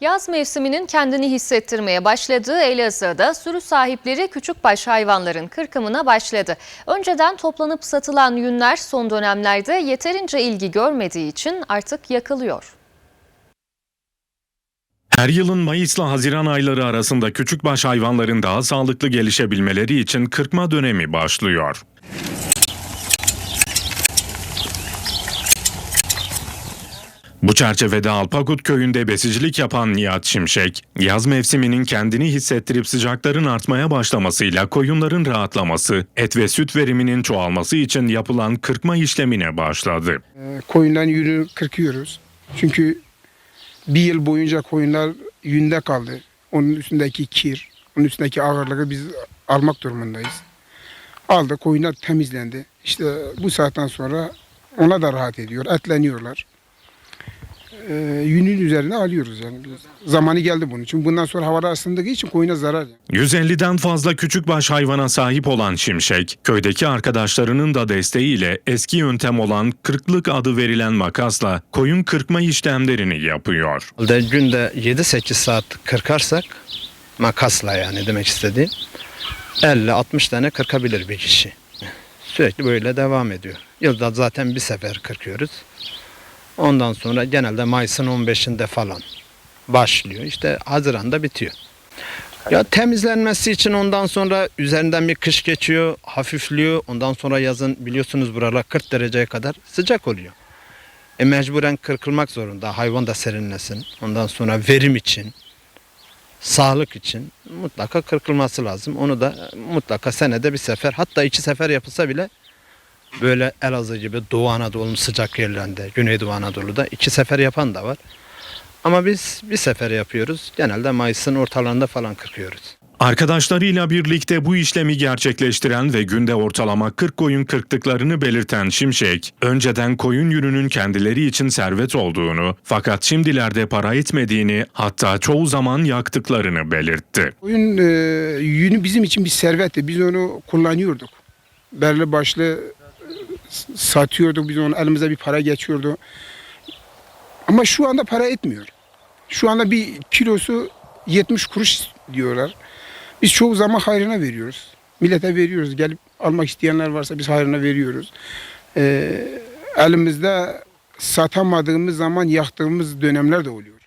Yaz mevsiminin kendini hissettirmeye başladığı Elazığ'da sürü sahipleri küçükbaş hayvanların kırkımına başladı. Önceden toplanıp satılan yünler son dönemlerde yeterince ilgi görmediği için artık yakılıyor. Her yılın Mayıs'la Haziran ayları arasında küçükbaş hayvanların daha sağlıklı gelişebilmeleri için kırkma dönemi başlıyor. Bu çerçevede Alpakut köyünde besicilik yapan Nihat Şimşek, yaz mevsiminin kendini hissettirip sıcakların artmaya başlamasıyla koyunların rahatlaması, et ve süt veriminin çoğalması için yapılan kırkma işlemine başladı. Ee, koyundan yünü kırkıyoruz. Çünkü bir yıl boyunca koyunlar yünde kaldı. Onun üstündeki kir, onun üstündeki ağırlığı biz almak durumundayız. Aldı, koyunlar temizlendi. İşte bu saatten sonra ona da rahat ediyor, etleniyorlar. Ee, yünün üzerine alıyoruz yani. Biz- Zamanı geldi bunun için. Bundan sonra havalar ısındığı için koyuna zarar. yani. 150'den fazla küçükbaş hayvana sahip olan Şimşek, köydeki arkadaşlarının da desteğiyle eski yöntem olan kırklık adı verilen makasla koyun kırkma işlemlerini yapıyor. De günde 7-8 saat kırkarsak makasla yani demek istediğim 50-60 tane kırkabilir bir kişi. Sürekli böyle devam ediyor. Yılda zaten bir sefer kırkıyoruz. Ondan sonra genelde Mayıs'ın 15'inde falan başlıyor. İşte Haziran'da bitiyor. Ya temizlenmesi için ondan sonra üzerinden bir kış geçiyor, hafifliyor. Ondan sonra yazın biliyorsunuz buralar 40 dereceye kadar sıcak oluyor. E mecburen kırkılmak zorunda. Hayvan da serinlesin. Ondan sonra verim için, sağlık için mutlaka kırkılması lazım. Onu da mutlaka senede bir sefer hatta iki sefer yapılsa bile böyle Elazığ gibi Doğu Anadolu'nun sıcak yerlerinde, Güneydoğu Anadolu'da iki sefer yapan da var. Ama biz bir sefer yapıyoruz. Genelde Mayıs'ın ortalarında falan kırkıyoruz. Arkadaşlarıyla birlikte bu işlemi gerçekleştiren ve günde ortalama 40 koyun kırktıklarını belirten Şimşek, önceden koyun yününün kendileri için servet olduğunu fakat şimdilerde para etmediğini hatta çoğu zaman yaktıklarını belirtti. Koyun e, yünü bizim için bir servetti. Biz onu kullanıyorduk. Belli başlı satıyorduk. Biz onu elimize bir para geçiyordu. Ama şu anda para etmiyor. Şu anda bir kilosu 70 kuruş diyorlar. Biz çoğu zaman hayrına veriyoruz. Millete veriyoruz. Gelip almak isteyenler varsa biz hayrına veriyoruz. E, elimizde satamadığımız zaman yaktığımız dönemler de oluyor.